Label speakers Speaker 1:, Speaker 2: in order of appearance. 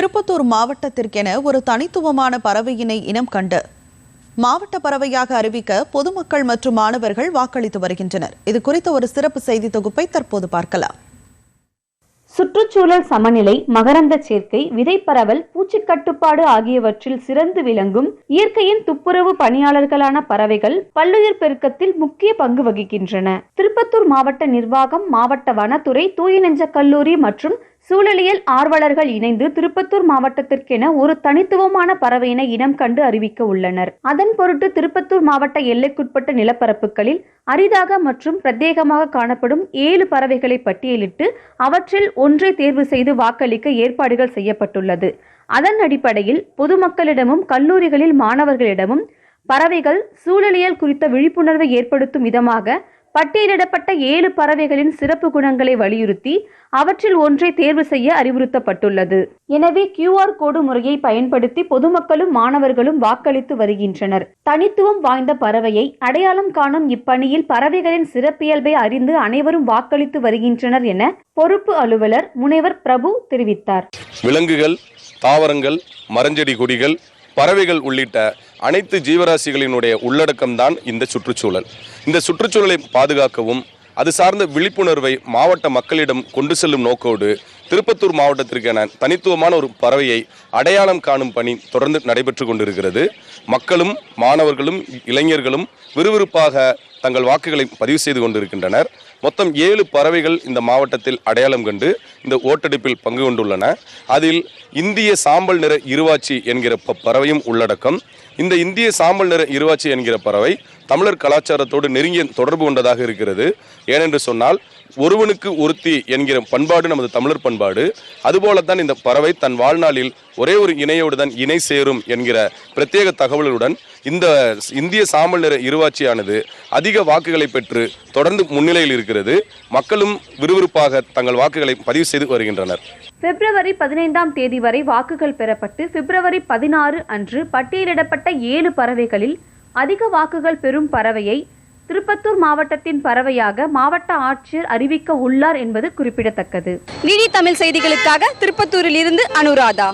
Speaker 1: திருப்பத்தூர் மாவட்டத்திற்கென ஒரு தனித்துவமான பறவையினை இனம் கண்டு. மாவட்ட பறவையாக அறிவிக்க பொதுமக்கள் மற்றும் மாணவர்கள் வாக்களித்து வருகின்றனர். இது குறித்த ஒரு சிறப்பு செய்தி தொகுப்பை தற்போது பார்க்கலாம்.
Speaker 2: சுற்றுச்சூழல் சமநிலை மகரந்த சேர்க்கை விதைப்பரவல் பூச்சிக் கட்டுப்பாடு ஆகியவற்றில் சிறந்து விளங்கும் இயற்கையின் துப்புரவு பணியாளர்களான பறவைகள் பல்லுயிர் பெருக்கத்தில் முக்கிய பங்கு வகிக்கின்றன. திருப்பத்தூர் மாவட்ட நிர்வாகம் மாவட்ட வனத்துறை தூய நெஞ்ச கல்லூரி மற்றும் சூழலியல் ஆர்வலர்கள் இணைந்து திருப்பத்தூர் மாவட்டத்திற்கென ஒரு தனித்துவமான பறவையினை இனம் கண்டு அறிவிக்க உள்ளனர். அதன் பொருட்டு திருப்பத்தூர் மாவட்ட எல்லைக்குட்பட்ட நிலப்பரப்புகளில் அரிதாக மற்றும் பிரத்யேகமாக காணப்படும் ஏழு பறவைகளை பட்டியலிட்டு அவற்றில் ஒன்றை தேர்வு செய்து வாக்களிக்க ஏற்பாடுகள் செய்யப்பட்டுள்ளது. அதன் அடிப்படையில் பொதுமக்களிடமும் கல்லூரிகளில் மாணவர்களிடமும் பறவைகள் சூழலியல் குறித்த விழிப்புணர்வை ஏற்படுத்தும் விதமாக பட்டியலிடப்பட்ட ஏழு பறவைகளின் சிறப்பு குணங்களை வலியுறுத்தி அவற்றில் ஒன்றை தேர்வு செய்ய அறிவுறுத்தப்பட்டுள்ளது. எனவே கியூஆர் கோடு முறையை பயன்படுத்தி பொதுமக்களும் மாணவர்களும் வாக்களித்து வருகின்றனர். தனித்துவம் வாய்ந்த பறவையை அடையாளம் காணும் இப்பணியில் பறவைகளின் சிறப்பியல்பை அறிந்து அனைவரும் வாக்களித்து வருகின்றனர் என பொறுப்பு அலுவலர் முனைவர் பிரபு தெரிவித்தார்.
Speaker 3: விலங்குகள் தாவரங்கள் மரஞ்செடி கொடிகள் பறவைகள் உள்ளிட்ட அனைத்து ஜீவராசிகளினுடைய உள்ளடக்கம்தான் இந்த சுற்றுச்சூழல். இந்த சுற்றுச்சூழலை பாதுகாக்கவும் அது சார்ந்த விழிப்புணர்வை மாவட்ட மக்களிடம் கொண்டு செல்லும் நோக்கோடு திருப்பத்தூர் மாவட்டத்திற்கான தனித்துவமான ஒரு பறவையை அடையாளம் காணும் பணி தொடர்ந்து நடைபெற்று கொண்டிருக்கிறது. மக்களும் மாணவர்களும் இளைஞர்களும் விறுவிறுப்பாக தங்கள் வாக்குகளை பதிவு செய்து கொண்டிருக்கின்றனர். மொத்தம் ஏழு பறவைகள் இந்த மாவட்டத்தில் அடையாளம் கண்டு இந்த ஓட்டெடுப்பில் பங்கு கொண்டுள்ளன. அதில் இந்திய சாம்பல் நிற இருவாச்சி என்கிற ப- பறவையும் உள்ளடக்கம். இந்த இந்திய சாம்பல் நிற இருவாச்சி என்கிற பறவை தமிழர் கலாச்சாரத்தோடு நெருங்கிய தொடர்பு கொண்டதாக இருக்கிறது. ஏனென்று சொன்னால் ஒருவனுக்கு ஒருத்தி என்கிற பண்பாடு நமது தமிழர் பண்பாடு. அதுபோலத்தான் இந்த பறவை தன் வாழ்நாளில் ஒரே ஒரு இணையோடு தான் இணை சேரும் என்கிற பிரத்யேக தகவலுடன் இந்த இந்திய சாமல் நிற இருவாட்சியானது அதிக வாக்குகளை பெற்று தொடர்ந்து முன்னிலையில் இருக்கிறது. மக்களும் விறுவிறுப்பாக தங்கள் வாக்குகளை பதிவு செய்து வருகின்றனர்.
Speaker 2: பிப்ரவரி பதினைந்தாம் தேதி வரை வாக்குகள் பெறப்பட்டு பிப்ரவரி பதினாறு அன்று பட்டியலிடப்பட்ட ஏழு பறவைகளில் அதிக வாக்குகள் பெறும் பறவையை திருப்பத்தூர் மாவட்டத்தின் பறவையாக மாவட்ட ஆட்சியர் அறிவிக்க உள்ளார் என்பது குறிப்பிடத்தக்கது.
Speaker 4: டிடி தமிழ் செய்திகளுக்காக திருப்பத்தூரில் இருந்து அனுராதா.